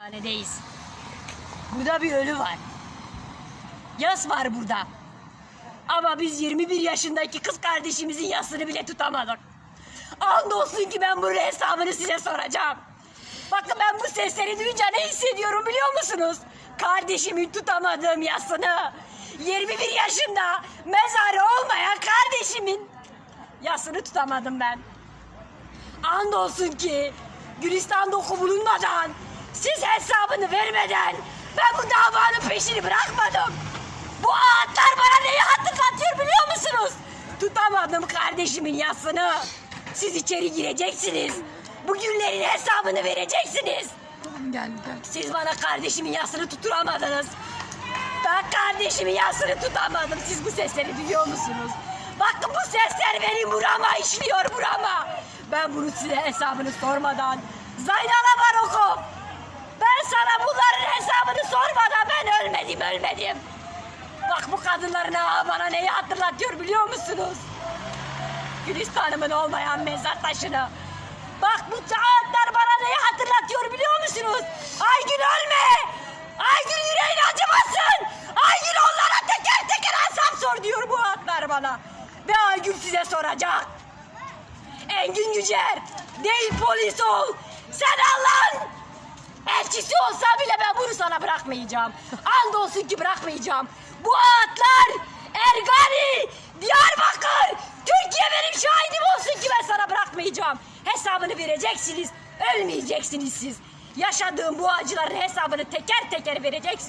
Hanedeyiz. Burada bir ölü var. Yas var burada. Ama biz 21 yaşındaki kız kardeşimizin yasını bile tutamadık. Andolsun ki ben bunun hesabını size soracağım. Bakın ben bu sesleri duyunca ne hissediyorum biliyor musunuz? Kardeşimin tutamadığım yasını. 21 yaşında mezarı olmayan kardeşimin yasını tutamadım ben. Andolsun ki Gülistan doku bulunmadan, siz hesabını vermeden ben bu davanın peşini bırakmadım. Bu ağıtlar bana neyi hatırlatıyor biliyor musunuz? Tutamadım kardeşimin yasını. Siz içeri gireceksiniz. Bu günlerin hesabını vereceksiniz. Gel gel. Siz bana kardeşimin yasını tutturamadınız. Ben kardeşimin yasını tutamadım. Siz bu sesleri duyuyor musunuz? Bakın bu sesler benim burama işliyor burama. Ben bunu size hesabını sormadan. Zaynala Barokov. Ben sana bunların hesabını sormadan ben ölmedim ölmedim. Bak bu kadınların ağı bana neyi hatırlatıyor biliyor musunuz? Gülistan'ımın olmayan mezar taşını. Bak bu saatler bana neyi hatırlatıyor biliyor musunuz? Aygül ölme! Aygül yüreğin acımasın! Aygül onlara teker teker hesap sor diyor bu atlar bana. Ve Aygül size soracak. Engin Yücer, değil polis ol. Sen Allah'ın elçisi olsa bile ben bunu sana bırakmayacağım. Andolsun ki bırakmayacağım. Bu atlar Ergani, Diyarbakır, Türkiye benim şahidim olsun ki ben sana bırakmayacağım. Hesabını vereceksiniz. Ölmeyeceksiniz siz. Yaşadığım bu acıların hesabını teker teker vereceksiniz.